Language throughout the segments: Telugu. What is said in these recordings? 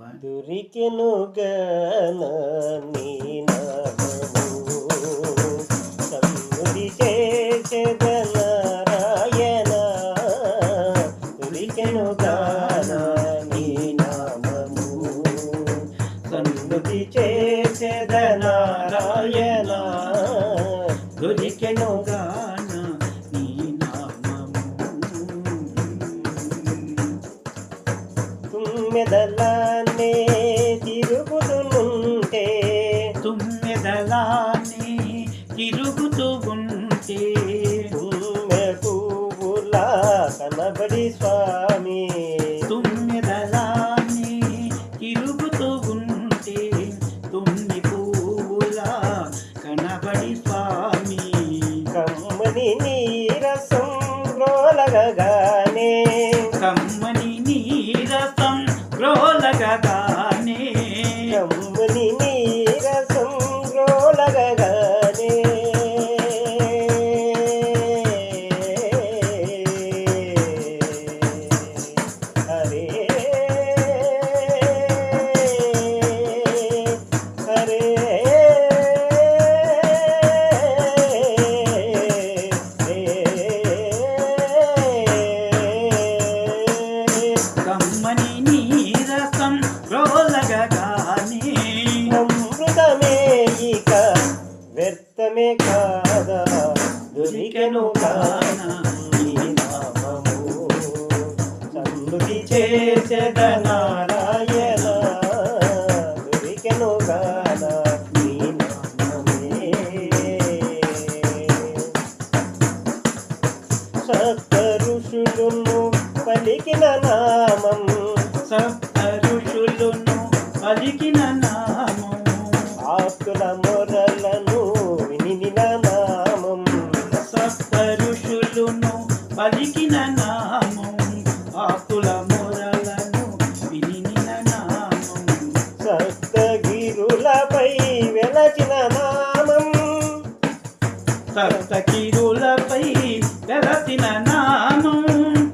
దొరికెను గీ నీ దొరికెను గాన నామము. సన్నుతి చేసెద దొరికెను గాన నీ నామము. కనబడి స్వామి. కమ్మని నీరసం రోలగగానే. కమ్మని నీరసం రోలగగానే. కమ్మని నీరసం వ్యర్థమే కాదా? దొరికెను కాన నీ నామము? సమృద్ధి చేసెద నారాయణ. దొరికెను కాన నీ నామమే? సప్త ఋషులను పలికిన నామం. సప్త ఋషులను పలికిన సప్తగిరులపై వెలచిన నామం. సప్తకిరులపై వెలసిన నామం.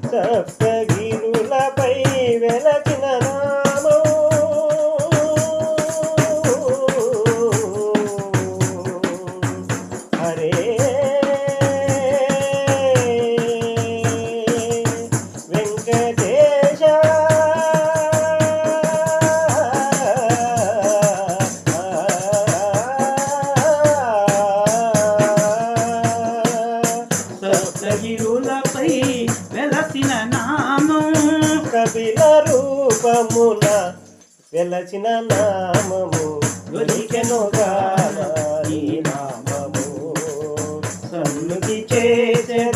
సప్తగిరులపై వెలచిన నామం. హరే వెంకటేశ పై వెలసిన నామం. కపిల రూపముల వెలసిన నామము. దొరికెనుగా నామము. సన్నుకి చేసే